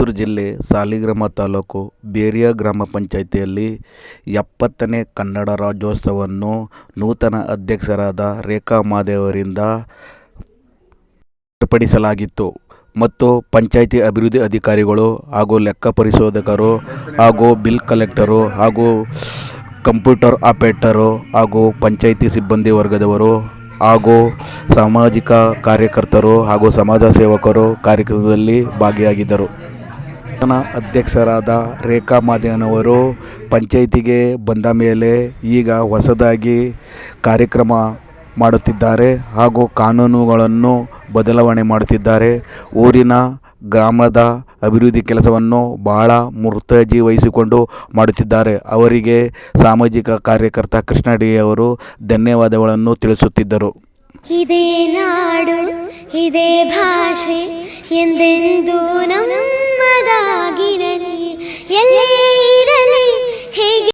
ಮೈಸೂರು ಜಿಲ್ಲೆ ಸಾಲಿಗ್ರಾಮ ತಾಲೂಕು ಬೇರಿಯ ಗ್ರಾಮ ಪಂಚಾಯಿತಿಯಲ್ಲಿ ಎಪ್ಪತ್ತನೇ ಕನ್ನಡ ರಾಜ್ಯೋತ್ಸವವನ್ನು ನೂತನ ಅಧ್ಯಕ್ಷರಾದ ರೇಖಾ ಮಾಧೇವರಿಂದ ಅವರಿಂದ ಏರ್ಪಡಿಸಲಾಗಿತ್ತು. ಮತ್ತು ಪಂಚಾಯಿತಿ ಅಭಿವೃದ್ಧಿ ಅಧಿಕಾರಿಗಳು ಹಾಗೂ ಲೆಕ್ಕ ಪರಿಶೋಧಕರು ಹಾಗೂ ಬಿಲ್ ಕಲೆಕ್ಟರು ಹಾಗೂ ಕಂಪ್ಯೂಟರ್ ಆಪರೇಟರು ಹಾಗೂ ಪಂಚಾಯಿತಿ ಸಿಬ್ಬಂದಿ ವರ್ಗದವರು ಹಾಗೂ ಸಾಮಾಜಿಕ ಕಾರ್ಯಕರ್ತರು ಹಾಗೂ ಸಮಾಜ ಸೇವಕರು ಕಾರ್ಯಕ್ರಮದಲ್ಲಿ ಭಾಗಿಯಾಗಿದ್ದರು. ಅಧ್ಯಕ್ಷರಾದ ರೇಖಾ ಮಾದೇನವರು ಪಂಚಾಯಿತಿಗೆ ಬಂದ ಮೇಲೆ ಈಗ ಹೊಸದಾಗಿ ಕಾರ್ಯಕ್ರಮ ಮಾಡುತ್ತಿದ್ದಾರೆ ಹಾಗೂ ಕಾನೂನುಗಳನ್ನು ಬದಲಾವಣೆ ಮಾಡುತ್ತಿದ್ದಾರೆ. ಊರಿನ ಗ್ರಾಮದ ಅಭಿವೃದ್ಧಿ ಕೆಲಸವನ್ನು ಬಹಳ ಮುರ್ತಾಜಿ ವಹಿಸಿಕೊಂಡು ಮಾಡುತ್ತಿದ್ದಾರೆ. ಅವರಿಗೆ ಸಾಮಾಜಿಕ ಕಾರ್ಯಕರ್ತ ಕೃಷ್ಣ ಡಿ ಅವರು ಧನ್ಯವಾದಗಳನ್ನು ತಿಳಿಸುತ್ತಿದ್ದರು. ಇದೇ ನಾಡು, ಇದೇ ಭಾಷೆ, ಎಂದೆಂದೂ ಎಲ್ಲೇ